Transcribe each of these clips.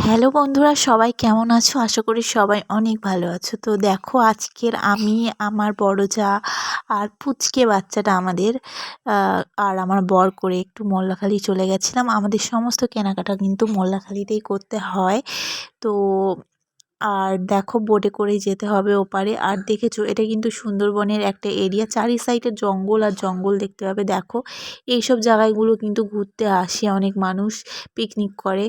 Hello বন্ধুরা, সবাই কেমন আছো? আশা করি সবাই অনেক ভালো আছো। তো দেখো, আজকের আমি, আমার বড় যা আর পুচকে বাচ্চাটা আমাদের আর আমার বর করে একটু মোল্লাখালি চলে গেছিলাম। আমাদের সমস্ত কেনাকাটা কিন্তু মোল্লাখালিতেই করতে হয়। তো আর দেখো বোটে করেই যেতে হবে ওপারে। আর দেখেছ, এটা কিন্তু সুন্দরবনের একটা এরিয়া চারি সাইডে জঙ্গল আর জঙ্গল দেখতে পাবে, দেখো। এইসব জায়গাগুলো কিন্তু ঘুরতে আসে অনেক মানুষ পিকনিক করে।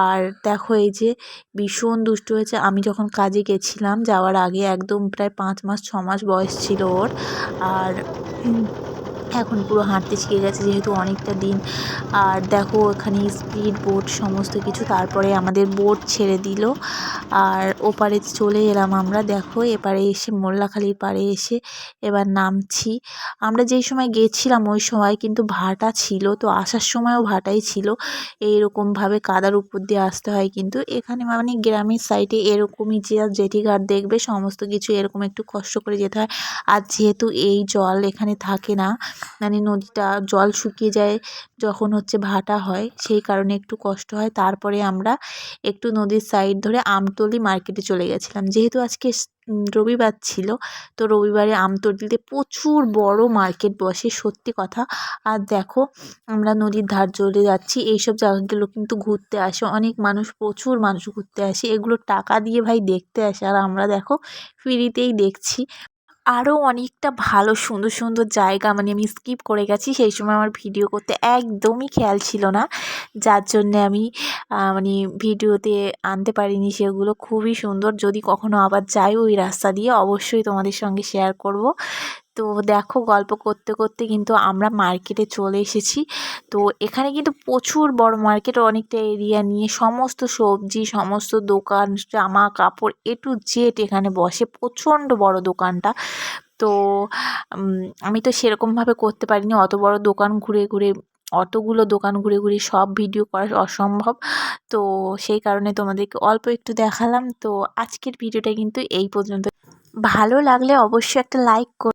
আর দেখো এই যে ভীষণ দুষ্ট হয়েছে। আমি যখন কাজে গেছিলাম, যাওয়ার আগে একদম প্রায় পাঁচ মাস, ছ মাস বয়স ছিল ওর। আর এখন পুরো হাঁটতে শিখে গেছে যেহেতু অনেকটা দিন। আর দেখো এখানে স্পিড বোট সমস্ত কিছু, তারপরে আমাদের বোট ছেড়ে দিল। আর ওপারে চলে এলাম আমরা, দেখো এপারে এসে মোল্লাখালির পাড়ে এসে এবার নামছি। আমরা যেই সময় গেছিলাম ওই সময় কিন্তু ভাটা ছিল, তো আসার সময়ও ভাটাই ছিল। এইরকমভাবে কাদার উপর দিয়ে আসতে হয় কিন্তু এখানে মানে গ্রামের সাইডে এরকমই যে জেটি ঘাট দেখবে, সমস্ত কিছু এরকম একটু কষ্ট করে যেতে হয়। আর যেহেতু এই জল এখানে থাকে না মানে নদীটা জল শুকিয়ে যায় যখন হচ্ছে ভাটা হয়, সেই কারণে একটু কষ্ট হয়। তারপরে আমরা একটু নদীর সাইড ধরে আমতলি মার্কেটে চলে গেছিলাম। যেহেতু আজকে রবিবার ছিল, তো রবিবারে আমতলিতে প্রচুর বড় মার্কেট বসে, সত্যি কথা। আর দেখো, আমরা নদীর ধার চলে যাচ্ছি, এইসব জায়গাগুলো কিন্তু ঘুরতে আসে, অনেক মানুষ, প্রচুর মানুষ ঘুরতে আসে। এগুলো টাকা দিয়ে ভাই দেখতে আসে। আর আমরা দেখো ফ্রিতেই দেখছি। আরও অনেকটা ভালো, সুন্দর সুন্দর জায়গা মানে আমি স্কিপ করে গেছি। সেই সময় আমার ভিডিও করতে একদমই খেয়াল ছিল না। যার জন্যে আমি মানে ভিডিওতে আনতে পারিনি সেগুলো। খুবই সুন্দর। যদি কখনও আবার যাই ওই রাস্তা দিয়ে, অবশ্যই তোমাদের সঙ্গে শেয়ার করব। তো দেখো গল্প করতে করতে কিন্তু আমরা মার্কেটে চলে এসেছি। তো এখানে কিন্তু প্রচুর বড় মার্কেট, অনেকটা এরিয়া নিয়ে সমস্ত সবজি, সমস্ত দোকান, জামা কাপড় এ টু জেড এখানে বসে, প্রচণ্ড বড় দোকানটা। তো আমি তো সেরকমভাবে করতে পারিনি, অত বড় দোকান ঘুরে ঘুরে, অতগুলো দোকান ঘুরে ঘুরে সব ভিডিও করা অসম্ভব। তো সেই কারণে তোমাদেরকে অল্প একটু দেখালাম। তো আজকের ভিডিওটা কিন্তু এই পর্যন্ত। ভালো লাগলে অবশ্যই একটা লাইক